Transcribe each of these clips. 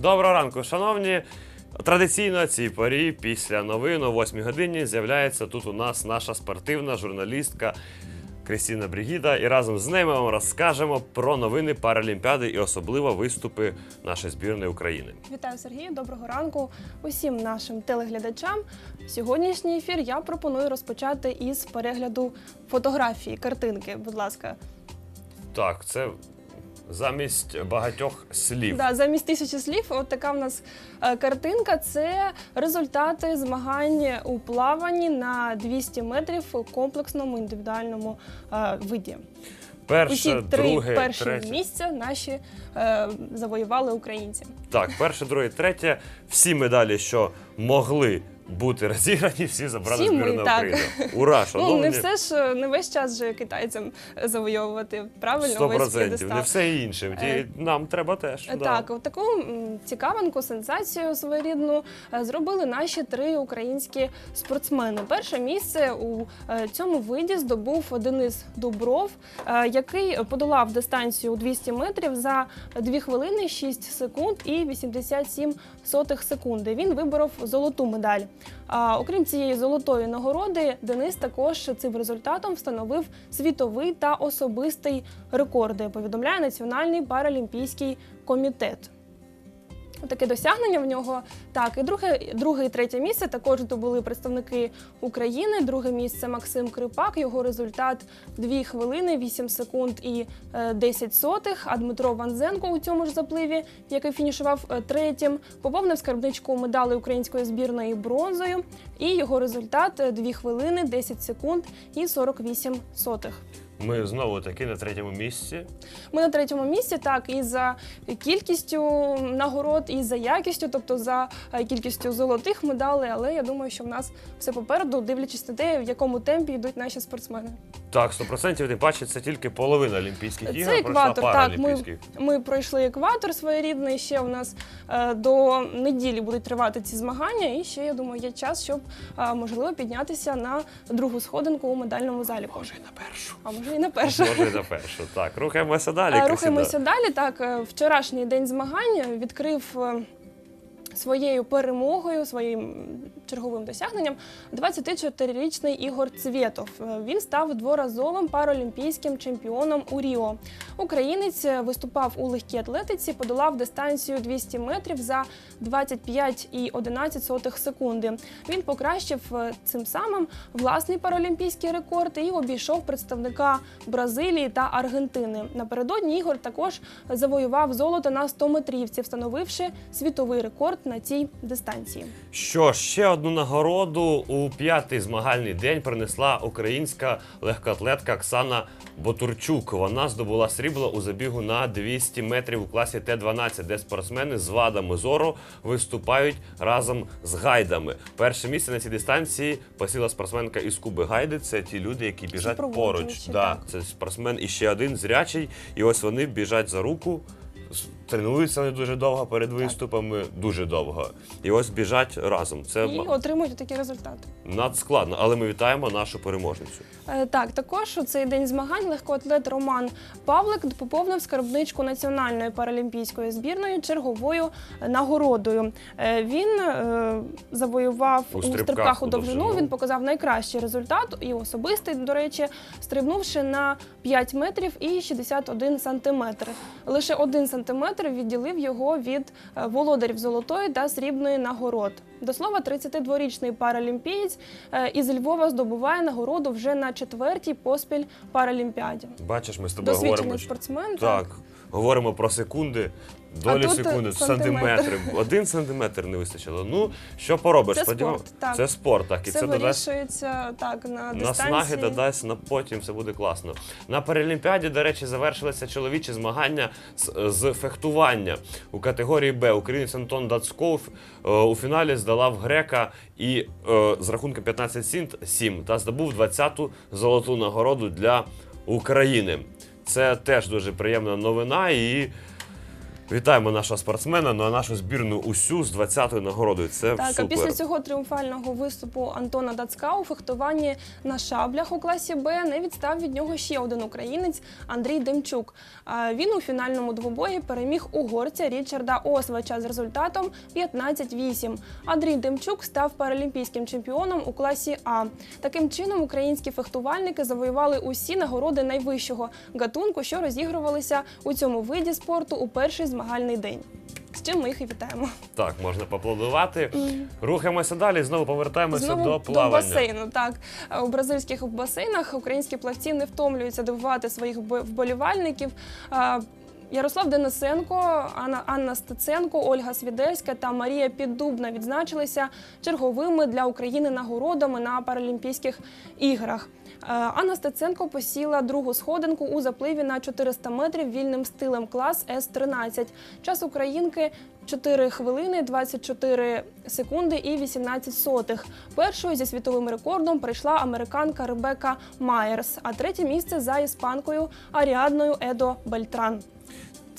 Доброго ранку, шановні. Традиційно цій порі після новин о 8 годині з'являється тут у нас наша спортивна журналістка Крістіна Бригіда. І разом з нею ми вам розкажемо про новини Паралімпіади і особливо виступи нашої збірної України. Вітаю Сергію, доброго ранку усім нашим телеглядачам. Сьогоднішній ефір я пропоную розпочати із перегляду фотографії, картинки. Будь ласка, Так, це замість багатьох слів. да, замість тисячі слів, от така в нас е, картинка. Це результати змагань у плаванні на 200 метрів у комплексному індивідуальному е, виді. Перше, Усі три друге, перші третє. місця наші е, завоювали українці. Так, перше, друге, третє. Всі медалі, що могли бути розіграні, всі забрали Всі ми, так. України. Ура, Ну шановні! не все ж не весь час же китайцям завойовувати правильно Сто весь процентів, п'єдестал. не все інше. Ті- Е, Нам треба теж. да. Так, от таку м, цікавинку, сенсацію своєрідну е, зробили наші три українські спортсмени. Перше місце у е, цьому виді здобув Денис Дубров, е, який подолав дистанцію у 200 метрів за 2 хвилини 6 секунд і 87 сотих секунди. Він виборов золоту медаль. Окрім цієї золотої нагороди, Денис також цим результатом встановив світовий та особистий рекорди. Повідомляє Національний паралімпійський комітет. Таке досягнення в нього. Так, і друге, друге і третє місце також здобули представники України. Друге місце Максим Крипак. Його результат 2 хвилини, 8 секунд і е, 10 сотих. А Дмитро Ванзенко у цьому ж запливі, який фінішував е, третім, поповнив скарбничку медалей української збірної бронзою. І його результат 2 хвилини, 10 секунд і 48 сотих. Ми знову таки на третьому місці. Ми на третьому місці, так, і за кількістю нагород, і за якістю, тобто за е, кількістю золотих медалей. Але я думаю, що в нас все попереду, дивлячись на те, в якому темпі йдуть наші спортсмени. Так, 100% ти бачиш, це тільки половина Олімпійських ігор. Це екватор. Так, ми, ми пройшли екватор своєрідний. Ще у нас е, до неділі будуть тривати ці змагання. І ще я думаю, є час, щоб е, можливо піднятися на другу сходинку у медальному заліку. Може, і на першу. А може і на першу. Може, і на першу. Так, рухаємося далі. Е, Рухаємося далі. Так, е, вчорашній день змагань відкрив е, своєю перемогою, своїм черговим досягненням 24-річний Ігор Цвєтов. Е, Він став дворазовим паралімпійським чемпіоном у Ріо. Українець е, виступав у легкій атлетиці, подолав дистанцію 200 метрів за 25,11 секунди. Він покращив е, цим самим власний паралімпійський рекорд і обійшов представника Бразилії та Аргентини. Напередодні Ігор також завоював золото на 100 метрівці, встановивши світовий рекорд на цій дистанції. Що ж, ще одну нагороду у п'ятий змагальний день принесла українська легкоатлетка Оксана Ботурчук. Вона здобула срібло у забігу на 200 метрів у класі Т-12, де спортсмени з вадами зору виступають разом з гайдами. Перше місце на цій дистанції посіла спортсменка із Куби Гайди. Це ті люди, які біжать поруч. Да, так. це спортсмен і ще один зрячий. І ось вони біжать за руку. Тренуються вони дуже довго перед виступами, дуже довго. І ось біжать разом. Це І отримують такі результати. надскладно, але ми вітаємо нашу переможницю. Е, Так, також у цей день змагань легкоатлет Роман Павлик поповнив скарбничку національної паралімпійської збірної черговою нагородою. Е, Він е, завоював У у стрибках у довжину. Він показав найкращий результат і особистий, до речі, стрибнувши на 5 метрів і 61 сантиметр. Лише один сантиметр відділив його від е, володарів золотої та срібної нагород. До слова, 32-річний паралімпієць е, із Львова здобуває нагороду вже на четвертій поспіль паралімпіаді. Бачиш, ми з тобою Досвідчений говоримо. спортсмен. Так, говоримо про секунди, долі е, секунди, сантиметр. сантиметри. Один сантиметр не вистачило. Ну, що поробиш? Це Сподівам- спорт, так. Це спорт, так. І Це, це, додасть вирішується так на дистанції. Наснаги додасть на потім, все буде класно. На Паралімпіаді, до речі, завершилися чоловічі змагання з, з фехтування у категорії Б. Українець Антон Дацков е, у фіналі здолав грека і е, з рахунком 15-7 та здобув 20-ту золоту нагороду для України. Це теж дуже приємна новина і. Вітаємо нашого спортсмена, ну а нашу збірну усю з 20-ю нагородою. Це Так, супер. а після цього тріумфального виступу Антона Дацка у фехтуванні на шаблях у класі Б не відстав від нього ще один українець Андрій Демчук. Він у фінальному двобої переміг угорця Річарда Освача з результатом 15-8. Андрій Демчук став паралімпійським чемпіоном у класі А. Таким чином, українські фехтувальники завоювали усі нагороди найвищого гатунку, що розігрувалися у цьому виді спорту у перший змагальний день. З чим ми їх і вітаємо. Так, можна поаплодувати. Рухаємося далі. Знову повертаємося Знову до плавання. басейну. Так у бразильських басейнах українські плавці не втомлюються дивувати своїх вбо- вболівальників. Ярослав Денисенко, Анна, Анна Стеценко, Ольга Свідерська та Марія Піддубна відзначилися черговими для України нагородами на Паралімпійських іграх. Е, Анна Стеценко посіла другу сходинку у запливі на 400 метрів вільним стилем клас С-13. Час українки 4 хвилини 24 секунди і 18 сотих. Першою зі світовим рекордом прийшла американка Ребека Майерс, а третє місце за іспанкою Аріадною Едо Бельтран.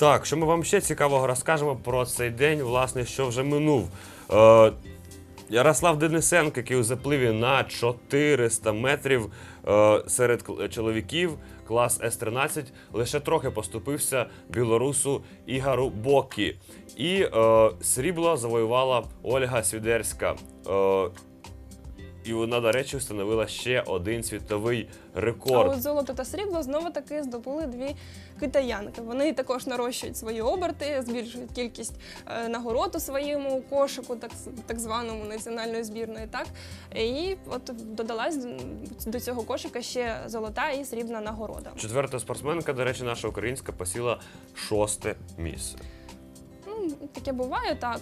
Так, що ми вам ще цікавого розкажемо про цей день, власне, що вже минув. Е, Ярослав Денисенко, який у запливі на 400 метрів е, серед чоловіків, клас С-13, лише трохи поступився білорусу Ігору Бокі. І е, срібло завоювала Ольга Свідерська. Е, і вона, до речі, встановила ще один світовий А рекорд. от золото та срібло знову таки здобули дві китаянки. Вони також нарощують свої оберти, збільшують кількість е, нагород у своєму кошику, так, так званому національної збірної. Так і от додалась до цього кошика ще золота і срібна нагорода. Четверта спортсменка, до речі, наша українська посіла шосте місце. Ну, таке буває так.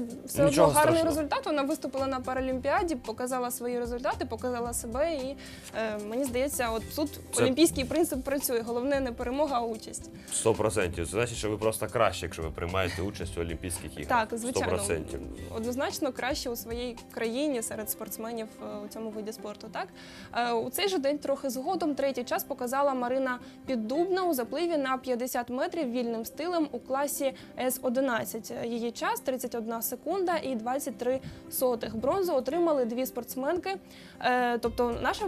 Це все Нічого одно гарний страшного. результат. Вона виступила на Паралімпіаді, показала свої результати, показала себе. І е, мені здається, от тут Це- олімпійський принцип працює. Головне не перемога, а участь. Сто процентів. Це значить, що ви просто краще, якщо ви приймаєте участь у Олімпійських іграх. Так, звичайно, 100%. однозначно краще у своїй країні серед спортсменів е, у цьому виді спорту. Так Е, у цей же день трохи згодом третій час показала Марина Піддубна у запливі на 50 метрів вільним стилем у класі С-11. Її час 31 секунда і 23 сотих. Бронзу отримали дві спортсменки. Е, Тобто наша.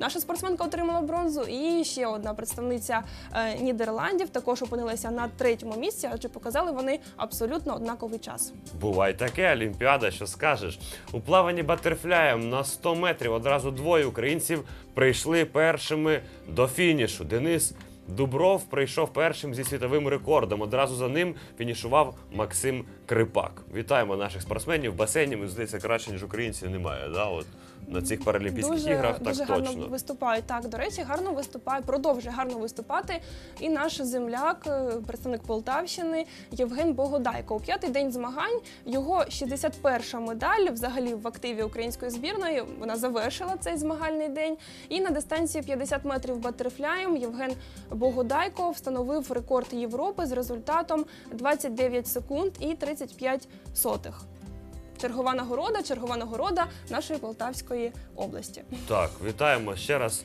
Наша спортсменка отримала бронзу, і ще одна представниця е, Нідерландів також опинилася на третьому місці, адже показали вони абсолютно однаковий час. Буває таке, Олімпіада, що скажеш. У плаванні батерфляєм на 100 метрів одразу двоє українців прийшли першими до фінішу. Денис Дубров прийшов першим зі світовим рекордом. Одразу за ним фінішував Максим Крипак. Вітаємо наших спортсменів басейні. Ми здається, краще ніж українці немає. Да? От на цих паралімпійських дуже, іграх так дуже точно гарно виступає Так до речі, гарно виступає, продовжує гарно виступати. І наш земляк, е, представник Полтавщини, Євген Богодайко. У п'ятий день змагань його 61-ша медаль, взагалі в активі української збірної. Вона завершила цей змагальний день. І на дистанції 50 метрів батерфляєм Євген Богодайко встановив рекорд Європи з результатом 29 секунд і 30 35,35. Чергова нагорода, чергова нагорода нашої Полтавської області. Так, вітаємо ще раз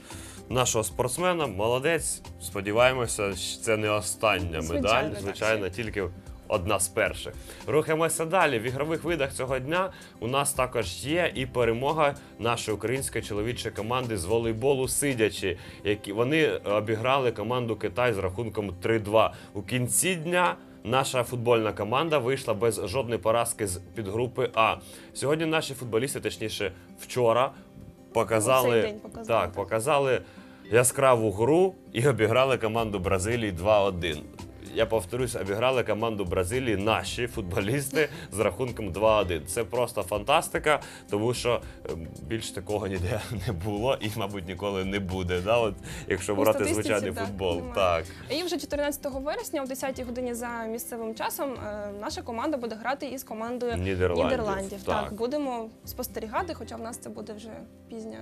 нашого спортсмена. Молодець. Сподіваємося, що це не остання медаль. Звичайно, так. тільки одна з перших. Рухаємося далі. В ігрових видах цього дня у нас також є і перемога нашої української чоловічої команди з волейболу сидячи, які вони обіграли команду Китай з рахунком 3-2. у кінці дня. Наша футбольна команда вийшла без жодної поразки з підгрупи А. Сьогодні наші футболісти, точніше, вчора, показали, день показали, так, показали яскраву гру і обіграли команду Бразилії 2-1. Я повторюсь, обіграли команду Бразилії наші футболісти з рахунком 2-1. Це просто фантастика, тому що е, більш такого ніде не було і, мабуть, ніколи не буде. Да? От, якщо брати звичайний так, футбол. немає. Так. І вже 14 вересня, о 10 годині за місцевим часом, е, наша команда буде грати із командою Нідерландів, Нідерландів. Так. так. будемо спостерігати, хоча в нас це буде вже пізня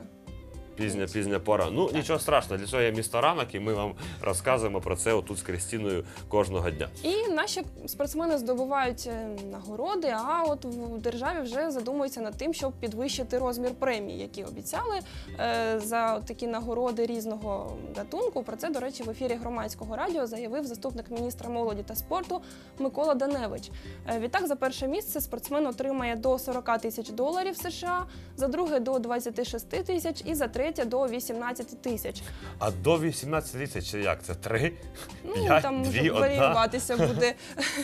Пізня, пізня пора. Ну нічого страшного, для цього є місто ранок, і ми вам розказуємо про це отут з Крістіною кожного дня. І наші спортсмени здобувають е, нагороди. А от в державі вже задумуються над тим, щоб підвищити розмір премій, які обіцяли е, за такі нагороди різного гатунку. Про це, до речі, в ефірі громадського радіо заявив заступник міністра молоді та спорту Микола Даневич. Е, Відтак, за перше місце спортсмен отримає до 40 тисяч доларів США, за друге до 26 тисяч і за третє до 18 тисяч. А до 18 тисяч як? Це три? Ну П'ять, там дві, може одна? варіюватися буде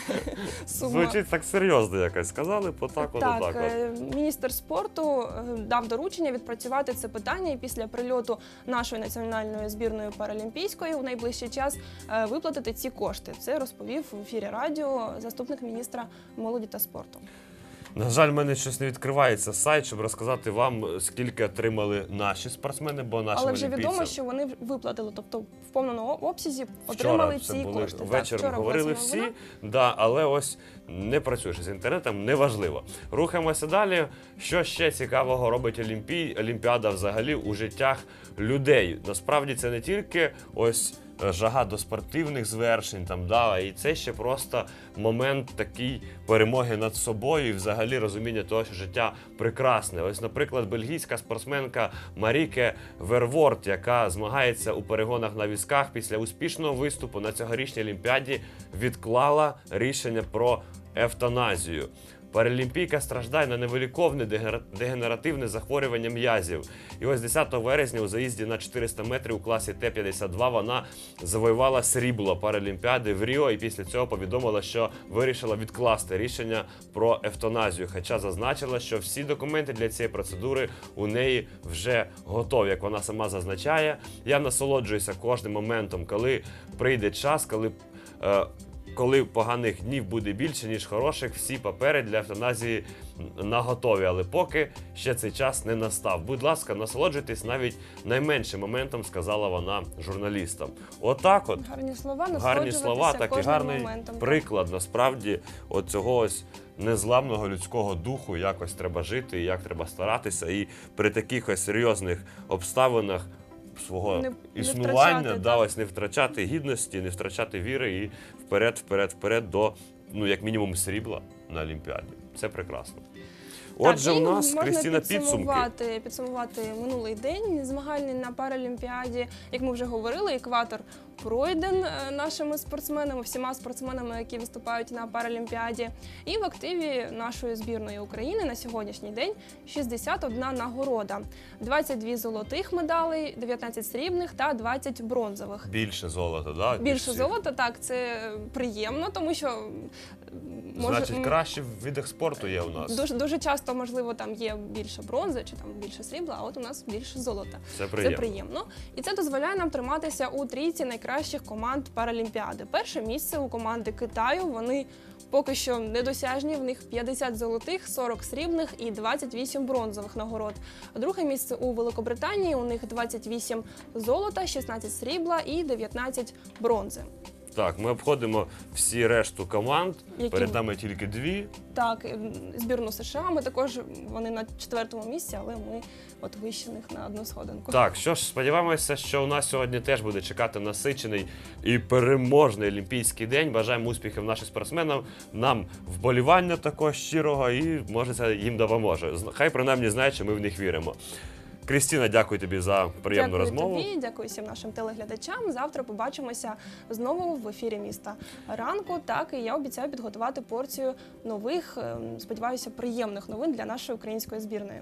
сума. Звучить так серйозно якось. Сказали, по так, от, Так, отак. от. е, міністр спорту е, дав доручення відпрацювати це питання і після прильоту нашої національної збірної паралімпійської у найближчий час е, виплатити ці кошти. Це розповів в ефірі радіо заступник міністра молоді та спорту. На жаль, в мене щось не відкривається сайт, щоб розказати вам, скільки отримали наші спортсмени, бо наші Але вже відомо, що вони виплатили, тобто в повному обсязі Вчора отримали це ці були кошти. Так, вчора була говорили всі, новина. да, але ось не працюєш з інтернетом, неважливо. Рухаємося далі. Що ще цікавого робить Олімпій, Олімпіада взагалі у життях людей? Насправді це не тільки ось. е, Жага до спортивних звершень, там да, і це ще просто момент такий перемоги над собою і взагалі розуміння того, що життя прекрасне. Ось, наприклад, бельгійська спортсменка Маріке Верворт, яка змагається у перегонах на візках після успішного виступу на цьогорічній Олімпіаді, відклала рішення про евтаназію. Паралімпійка страждає на невиліковне дегенеративне захворювання м'язів. І ось 10 вересня у заїзді на 400 метрів у класі Т-52 вона завоювала срібло Паралімпіади в Ріо і після цього повідомила, що вирішила відкласти рішення про евтаназію. Хоча зазначила, що всі документи для цієї процедури у неї вже готові. Як вона сама зазначає, я насолоджуюся кожним моментом, коли прийде час, коли. Е, коли поганих днів буде більше, ніж хороших, всі папери для евтаназії наготові. Але поки ще цей час не настав. Будь ласка, насолоджуйтесь навіть найменшим моментом, сказала вона журналістам. Отак, от Гарні слова, гарні слова, так і гарний моментом. приклад насправді от цього ось незламного людського духу, якось треба жити, і як треба старатися. І при таких ось серйозних обставинах свого Не- не існування втрачати, да, ось не втрачати гідності, не втрачати віри і вперед, вперед, вперед до ну як мінімум срібла на Олімпіаді. Це прекрасно. Отже, Так, у нас можна Крістіна підсумки. підсумувати, підсумувати минулий день змагальний на Паралімпіаді. Як ми вже говорили, екватор пройден е, нашими спортсменами, всіма спортсменами, які виступають на Паралімпіаді. І в активі нашої збірної України на сьогоднішній день 61 нагорода, 22 золотих медалей, 19 срібних та 20 бронзових. Більше золота, да? ніж Більше всі. золота, так, це приємно, тому що може, Значить, краще в видах спорту є у нас. Дуже дуже часто, можливо, там є більше бронзи чи там більше срібла, а от у нас більше золота. Це приємно. Це приємно. І це дозволяє нам триматися у трійці найкращих команд Паралімпіади. Перше місце у команди Китаю. Вони поки що недосяжні. В них 50 золотих, 40 срібних і 28 бронзових нагород. Друге місце у Великобританії. У них 28 золота, 16 срібла і 19 бронзи. Так, ми обходимо всі решту команд. Які- Перед нами тільки дві. Так, м, збірну США. Ми також вони на четвертому місці, але ми от вище них на одну сходинку. Так, що ж, сподіваємося, що у нас сьогодні теж буде чекати насичений і переможний Олімпійський день. Бажаємо успіхів нашим спортсменам, нам вболівання також щирого, і може це їм допоможе. Зна- Хай принаймні знають, що ми в них віримо. Крістіна, дякую тобі за приємну дякую розмову. тобі, дякую всім нашим телеглядачам. Завтра побачимося знову в ефірі міста ранку. Так і я обіцяю підготувати порцію нових, ем, сподіваюся, приємних новин для нашої української збірної.